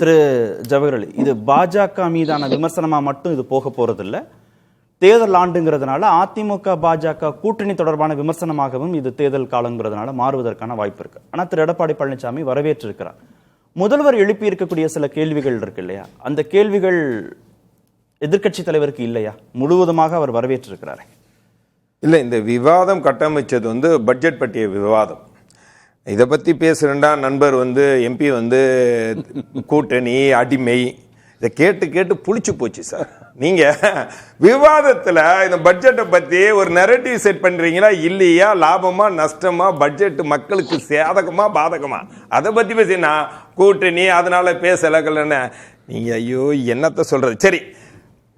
திரு ஜவஹர்லி இது பாஜக மீதான விமர்சனமா மட்டும் இது போக போறதில்ல. தேர்தல் ஆண்டுங்கிறதுனால அதிமுக பாஜக கூட்டணி தொடர்பான விமர்சனமாகவும் இது தேர்தல் காலங்கிறதுனால மாறுவதற்கான வாய்ப்பு இருக்கு. ஆனா திரு எடப்பாடி பழனிசாமி வரவேற்றிருக்கிறார். முதல்வர் எழுப்பி இருக்கக்கூடிய சில கேள்விகள் இருக்கு இல்லையா? அந்த கேள்விகள் எதிர்க்கட்சி தலைவருக்கு இல்லையா? முழுவதுமாக அவர் வரவேற்றிருக்கிறார். இல்லை இந்த விவாதம் கட்டமைச்சது வந்து பட்ஜெட் பற்றிய விவாதம். இதை பற்றி பேசுகிறேன்டா நண்பர் வந்து எம்பி வந்து கூட்டணி அடிமை இதை கேட்டு கேட்டு புளிச்சு போச்சு சார். நீங்கள் விவாதத்தில் இந்த பட்ஜெட்டை பற்றி ஒரு நெரட்டிவ் செட் பண்ணுறீங்களா இல்லையா? லாபமா நஷ்டமா பட்ஜெட் மக்களுக்கு சாதகமா பாதகமா? அதை பற்றி பேசினா கூட்டணி அதனால் பேசலன்னு நீங்கள் ஐயோ என்னத்தை சொல்கிறது சரி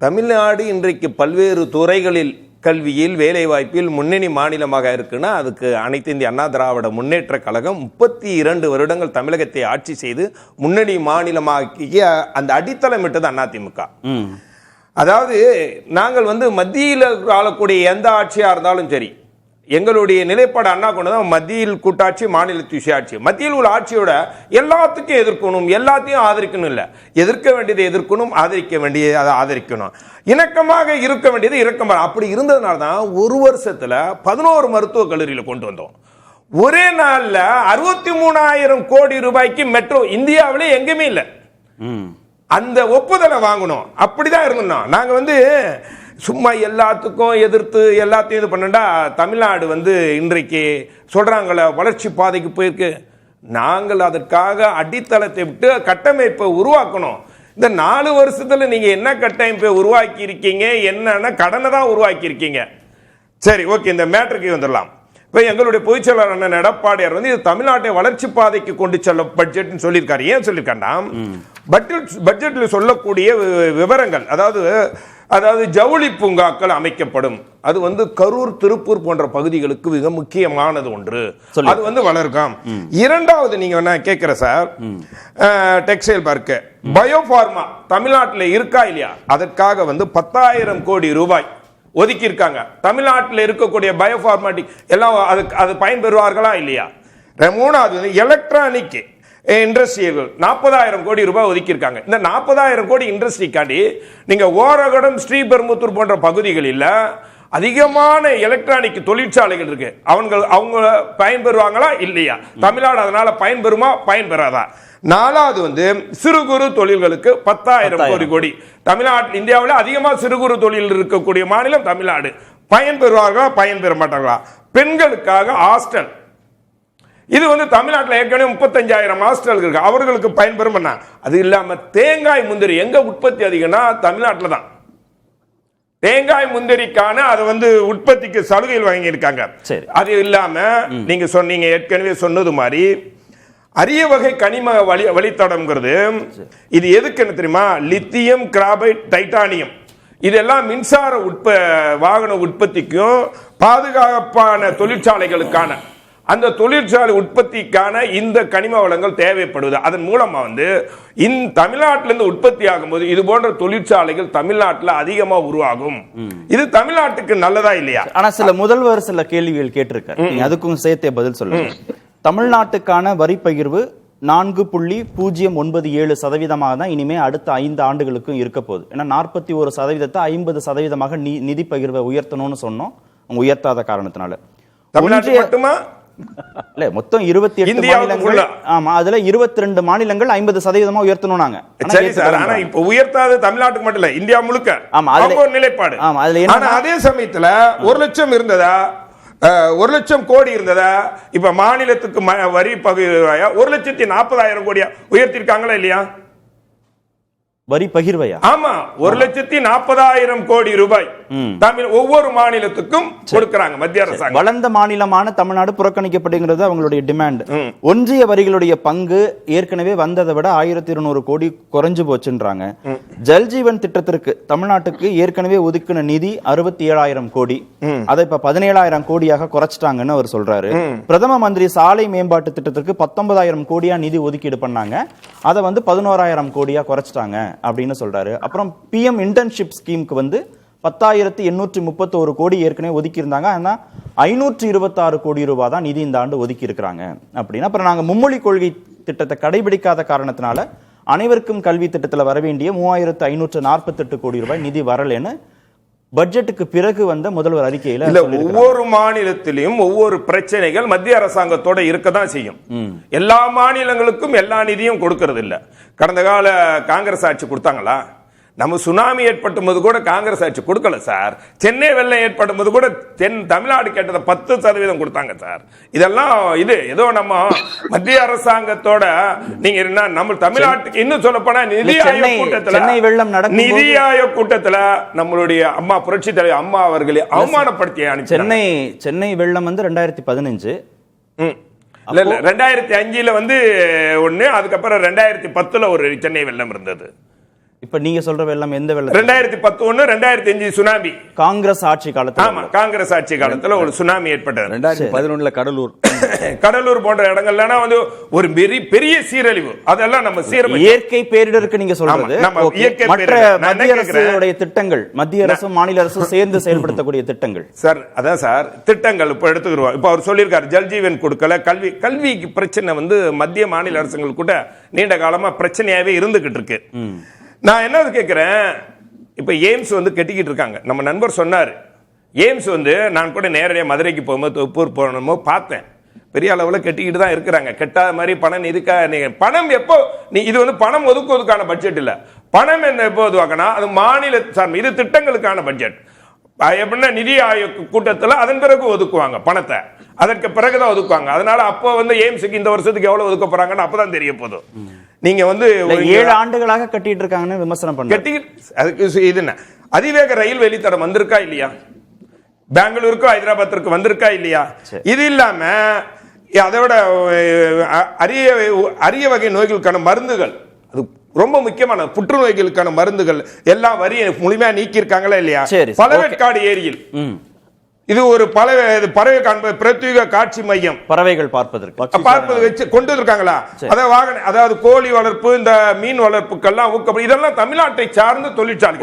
தமிழ்நாடு இன்றைக்கு பல்வேறு துறைகளில் கல்வியில் வேலைவாய்ப்பில் முன்னணி மாநிலமாக இருக்குன்னா அதுக்கு அனைத்து இந்திய அண்ணா திராவிட முன்னேற்ற கழகம் முப்பத்தி இரண்டு வருடங்கள் தமிழகத்தை ஆட்சி செய்து முன்னணி மாநிலமாக்கிய அந்த அடித்தளமிட்டது அதிமுக. அதாவது நாங்கள் வந்து மத்தியில் ஆளக்கூடிய எந்த ஆட்சியாக இருந்தாலும் சரி எங்களுடைய நிலைப்பாடு அண்ணா கொண்டு தான் மத்தியில் கூட்டாட்சி மாநில சுயாட்சி மத்தியில் உள்ள ஆட்சியோட எல்லாத்துக்கும் எதிர்க்கணும் எல்லாத்தையும் ஆதரிக்கணும் இல்லை. எதிர்க்க வேண்டியதை எதிர்க்கணும் ஆதரிக்க வேண்டியதை அதை ஆதரிக்கணும். இணக்கமாக இருக்க வேண்டியது இறக்கமாக அப்படி இருந்ததுனால தான் ஒரு வருஷத்தில் பதினோரு மருத்துவக் கல்லூரியில் கொண்டு வந்தோம். ஒரே நாளில் அறுபத்தி மூணாயிரம் கோடி ரூபாய்க்கு மெட்ரோ இந்தியாவிலே எங்கேயுமே இல்லை. ம். அந்த ஒப்புதலை வாங்கணும் அப்படிதான் இருந்தோம். நாங்க வந்து சும்மா எல்லாத்துக்கும் எதிர்த்து எல்லாத்தையும் இது பண்ணண்டா தமிழ்நாடு வந்து இன்றைக்கு சொல்கிறாங்களே வளர்ச்சி பாதைக்கு போயிருக்கு. நாங்கள் அதற்காக அடித்தளத்தை விட்டு கட்டமைப்பை உருவாக்கணும். இந்த நாலு வருஷத்தில் நீங்கள் என்ன கட்டமைப்பை உருவாக்கி இருக்கீங்க என்னென்ன கடனை தான் உருவாக்கி இருக்கீங்க சரி ஓகே இந்த மேட்ருக்கு வந்துடலாம். இப்போ எங்களுடைய பொதுச் செயலாளர் அண்ணன் எடப்பாடியார் வந்து இது தமிழ்நாட்டை வளர்ச்சி பாதைக்கு கொண்டு செல்ல பட்ஜெட்னு சொல்லியிருக்காரு. ஏன் சொல்லியிருக்காண்டா பட்ஜெட் பட்ஜெட்டில் சொல்லக்கூடிய விவரங்கள் அதாவது அதாவது ஜவுளி பூங்காக்கள் அமைக்கப்படும். அது வந்து கரூர் திருப்பூர் போன்ற பகுதிகளுக்கு மிக முக்கியமானது ஒன்று. அது வந்து வளர்க்கும் இரண்டாவது நீங்க என்ன கேட்கிற சார் டெக்ஸ்டைல் பார்க்க. பயோஃபார்மா தமிழ்நாட்டில் இருக்கா இல்லையா? அதற்காக வந்து பத்தாயிரம் கோடி ரூபாய் ஒதுக்கியிருக்காங்க. தமிழ்நாட்டில் இருக்கக்கூடிய பயோஃபார்மேட்டிக் எல்லாம் அதுக்கு அது பயன்பெறுவார்களா இல்லையா? மூணாவது வந்து எலக்ட்ரானிக் இண்டஸ்ட்ரியல் நாற்பதாயிரம் கோடி ரூபாய் ஒதுக்கியிருக்காங்க. இந்த நாற்பதாயிரம் கோடி இண்டஸ்ட்ரிக்காண்டி நீங்கள் ஓரகடம் ஸ்ரீபெரும்புத்தூர் போன்ற பகுதிகளில் அதிகமான எலக்ட்ரானிக் தொழிற்சாலைகள் இருக்கு. அவங்க அவங்க பயன்பெறுவாங்களா? இல்லையா. தமிழ்நாடு அதனால பயன்பெறுமா? பயன்பெறாதா? நாலாவது வந்து சிறு குறு தொழில்களுக்கு பத்தாயிரம் கோடி கோடி. தமிழ்நாடு இந்தியாவில் அதிகமா சிறு குறு தொழில் இருக்கக்கூடிய மாநிலம் தமிழ்நாடு. பயன்பெறுவார்களா? பயன்பெற மாட்டார்களா பெண்களுக்காக ஹாஸ்டல். இது வந்து தமிழ்நாட்டில் ஏற்கனவே முப்பத்தஞ்சாயிரம் ஹாஸ்டல் இருக்கு. அவர்களுக்கு பயன்பெறும் அது இல்லாம தேங்காய் முந்திரி எங்க உற்பத்தி அதிகம்னா தமிழ்நாட்டில் தான் தேங்காய் முந்திரிக்கான அது வந்து உற்பத்திக்கு சலுகைகள் வாங்கியிருக்காங்க. சரி. அது இல்லாம நீங்க சொன்னீங்க ஏற்கனவே சொன்னது மாதிரி அரிய வகை கனிம வழி வழித்தடம்ங்கிறது இது எதுக்குன்னு தெரியுமா? Lithium graphite titanium. இதெல்லாம் மின்சார உற்ப வாகன உற்பத்திக்கும் பாதுகாப்பான தொழிற்சாலைகளுக்கான அந்த தொழிற்சாலை உற்பத்திக்கான இந்த கனிம வளங்கள் தேவைப்படுவது அதன் மூலமா வந்து இந்த தமிழ்நாட்டிலிருந்து உற்பத்தி ஆகும்போது இது போன்ற தொழிற்சாலைகள் தமிழ்நாட்டில் அதிகமா உருவாகும். இது தமிழ்நாட்டுக்கு நல்லதா இல்லையா? ஆனா சில முதல்வர் சில கேள்விகள் கேட்டிருக்காரு. அதுக்கும் சேர்த்தே பதில் சொல்லுங்க. தமிழ்நாட்டுக்கான வரி பகிர்வு நான்கு புள்ளி பூஜ்ஜியம் ஒன்பது ஏழு சதவீதமாக தான் இனிமே அடுத்த ஐந்து ஆண்டுகளுக்கும் இருக்க போகுது. ஏன்னா நாற்பத்தி ஒரு சதவீதத்தை ஐம்பது சதவீதமாக நிதி பகிர்வை உயர்த்தணும்னு சொன்னோம். உயர்த்தாத காரணத்தினால. தமிழ்நாட்டு ஒன்றிய- மட்டுமா? இல்ல மொத்தம் இருபத்தி எட்டு மாநிலங்கள்? ஆமா அதுல இருபத்தி ரெண்டு மாநிலங்கள் ஐம்பது சதவீதமா உயர்த்தணும் நாங்க. சரி சார் ஆனா இப்ப உயர்த்தாத தமிழ்நாட்டுக்கு மட்டும் இல்ல இந்தியா முழுக்க. ஆமா, அவங்க ஒரு நிலைப்பாடு. ஆமா, அதுல ஆனா அதே சமயத்துல ஒரு லட்சம் இருந்ததா? ஒரு லட்சம் கோடி இருந்ததா? இப்ப மாநிலத்துக்கு வரி பகிர்வாயா ஒரு லட்சத்தி நாற்பதாயிரம் கோடியா உயர்த்திருக்காங்களா இல்லையா? வரி பகிர்வையா? ஆமா ஒரு லட்சத்தி நாற்பதாயிரம் கோடி ரூபாய். தமிழ் ஒவ்வொரு மாநிலத்துக்கும் கொடுக்கறாங்க மத்திய அரசாங்கம். வளர்ந்த மாநிலமான தமிழ்நாடு புறக்கணிக்கப்படுகிறது அவங்களுடைய டிமாண்ட் ஒன்றிய வரிகளுடைய பங்கு ஏற்கனவே வந்ததை விட ஆயிரத்தி இருநூறு கோடி குறைஞ்சு போச்சுன்றாங்க. ஜல்ஜீவன் திட்டத்திற்கு தமிழ்நாட்டுக்கு ஏற்கனவே ஒதுக்கின நிதி அறுபத்தி ஏழாயிரம் கோடி அதை இப்ப பதினேழாயிரம் கோடியாக குறைச்சிட்டாங்கன்னு அவர் சொல்றாரு. பிரதம மந்திரி சாலை மேம்பாட்டு திட்டத்திற்கு பத்தொன்பதாயிரம் கோடியா நிதி ஒதுக்கீடு பண்ணாங்க. அதை வந்து பதினோராயிரம் கோடியா குறைச்சிட்டாங்க அப்படின்னு சொல்றாரு. அப்புறம் பிஎம் இன்டர்ன்ஷிப் ஸ்கீமுக்கு வந்து பத்தாயிரத்தி எண்ணூற்றி முப்பத்தோரு கோடி ஏற்கனவே ஒதுக்கி இருந்தாங்க ஆனா ஐநூற்றி இருபத்தாறு கோடி ரூபாய் தான் நிதி இந்த ஆண்டு ஒதுக்கி இருக்கிறாங்க அப்படின்னு. அப்புறம் நாங்க மும்மொழி கொள்கை திட்டத்தை கடைபிடிக்காத காரணத்தினால அனைவருக்கும் கல்வி திட்டத்துல வர வேண்டிய மூவாயிரத்து ஐநூற்று நாற்பத்தெட்டு கோடி ரூபாய் நிதி வரலைன்னு பட்ஜெட்டுக்கு பிறகு வந்த முதல்வர் அறிக்கையில இல்ல. ஒவ்வொரு மாநிலத்திலையும் ஒவ்வொரு பிரச்சனைகள் மத்திய அரசாங்கத்தோட இருக்கதான் செய்யும். எல்லா மாநிலங்களுக்கும் எல்லா நிதியும் கொடுக்கறது இல்ல கடந்த கால காங்கிரஸ் ஆட்சி கொடுத்தாங்களா? நம்ம சுனாமி ஏற்பட்ட போது கூட காங்கிரஸ் ஆட்சி கொடுக்கல சார். சென்னை வெள்ளம் ஏற்பட்ட போது கூட தென் தமிழ்நாடு கேட்டதை பத்து சதவீதம் கொடுத்தாங்க சார். இதெல்லாம் இது ஏதோ நம்ம மத்திய அரசாங்கத்தோட நீங்க என்ன நம்ம தமிழ்நாட்டுக்கு இன்னும் சொல்ல போனா நிதி ஆயோக் கூட்டத்துல நிதி ஆயோக் கூட்டத்துல நம்மளுடைய அம்மா புரட்சி தலைவர் அம்மா அவர்களை அவமானப்படுத்தி சென்னை சென்னை வெள்ளம் வந்து ரெண்டாயிரத்தி பதினஞ்சு. இல்ல இல்ல. ரெண்டாயிரத்தி அஞ்சுல வந்து ஒண்ணு அதுக்கப்புறம் ரெண்டாயிரத்தி பத்துல ஒரு சென்னை வெள்ளம் இருந்தது. இப்ப நீங்க சொல்ற வெள்ளம் எந்த வெள்ளம்? ரெண்டாயிரத்தி பத்து ஒண்ணு ரெண்டாயிரத்தி அஞ்சு சுனாமி. காங்கிரஸ் ஆட்சி காலத்துல ஆமா காங்கிரஸ் ஆட்சி காலத்துல ஒரு சுனாமி ஏற்பட்டது. ரெண்டாயிரத்தி பதினொன்னுல கடலூர். கடலூர் போன்ற இடங்கள்லாம் வந்து ஒரு பெரிய பெரிய சீரழிவு. அதெல்லாம் நம்ம சீரமை இயற்கை பேரிடருக்கு நீங்க சொல்றது. இயற்கை மற்ற மத்திய? அரசுடைய திட்டங்கள் மத்திய அரசும் மாநில அரசும் சேர்ந்து செயல்படுத்தக்கூடிய திட்டங்கள். சார் அதான் சார் திட்டங்கள் இப்போ எடுத்துக்கிறோம் இப்போ அவர் சொல்லியிருக்காரு ஜல்ஜீவன் கொடுக்கல கல்வி கல்விக்கு பிரச்சனை வந்து மத்திய மாநில அரசுகள் கூட நீண்ட காலமா பிரச்சனையாவே இருந்துகிட்டு இருக்கு. நான் என்ன கேட்குறேன் இப்போ எய்ம்ஸ் வந்து கட்டிக்கிட்டு இருக்காங்க. நம்ம நண்பர் சொன்னார். எய்ம்ஸ் வந்து நான் கூட நேரடியாக மதுரைக்கு போகும்போது தொப்பூர் போகணுமோ பார்த்தேன். பெரிய அளவில் கட்டிக்கிட்டு தான் இருக்கிறாங்க. கெட்டாத மாதிரி பணம் இதுக்காக நீங்க பணம் எப்போ நீ இது வந்து பணம் ஒதுக்குவதுக்கான பட்ஜெட் இல்லை. பணம் என்ன எப்போ ஒதுவாக்கனா அது மாநில சார் இது திட்டங்களுக்கான பட்ஜெட். எப்படின்னா நிதி ஆயோக் கூட்டத்தில் அதன் பிறகு ஒதுக்குவாங்க பணத்தை. அதற்கு பிறகு தான் ஒதுக்குவாங்க. அதனால அப்போ வந்து எய்ம்ஸுக்கு இந்த வருஷத்துக்கு எவ்வளோ ஒதுக்க அப்போ தான் தெரிய போதும். நீங்க வந்து ஏழு ஆண்டுகளாக கட்டிட்டு இருக்காங்கன்னு விமர்சனம் பண்ண கட்டி அதுக்கு இது என்ன? அதிவேக ரயில் வழித்தடம் வந்திருக்கா இல்லையா? பெங்களூருக்கு ஹைதராபாத்திற்கு வந்திருக்கா இல்லையா. இது இல்லாம அதை விட அஹ், அரிய அரிய வகை நோய்களுக்கான மருந்துகள் அது ரொம்ப முக்கியமான புற்றுநோய்களுக்கான மருந்துகள் எல்லாம் வரியை முழுமையா நீக்கி இருக்காங்களா இல்லையா பழவேற்காடு ஏரியில். இது ஒரு இது பறவை காண்ப பிரத்யேக காட்சி மையம். பறவைகள் பார்ப்பதற்கு. பார்ப்பது வச்சு கொண்டு வந்திருக்காங்களா? அதாவது வாகன அதாவது கோழி வளர்ப்பு இந்த மீன் வளர்ப்புக்கெல்லாம் ஊக்கம் இதெல்லாம் தமிழ்நாட்டை சார்ந்த தொழிற்சாலை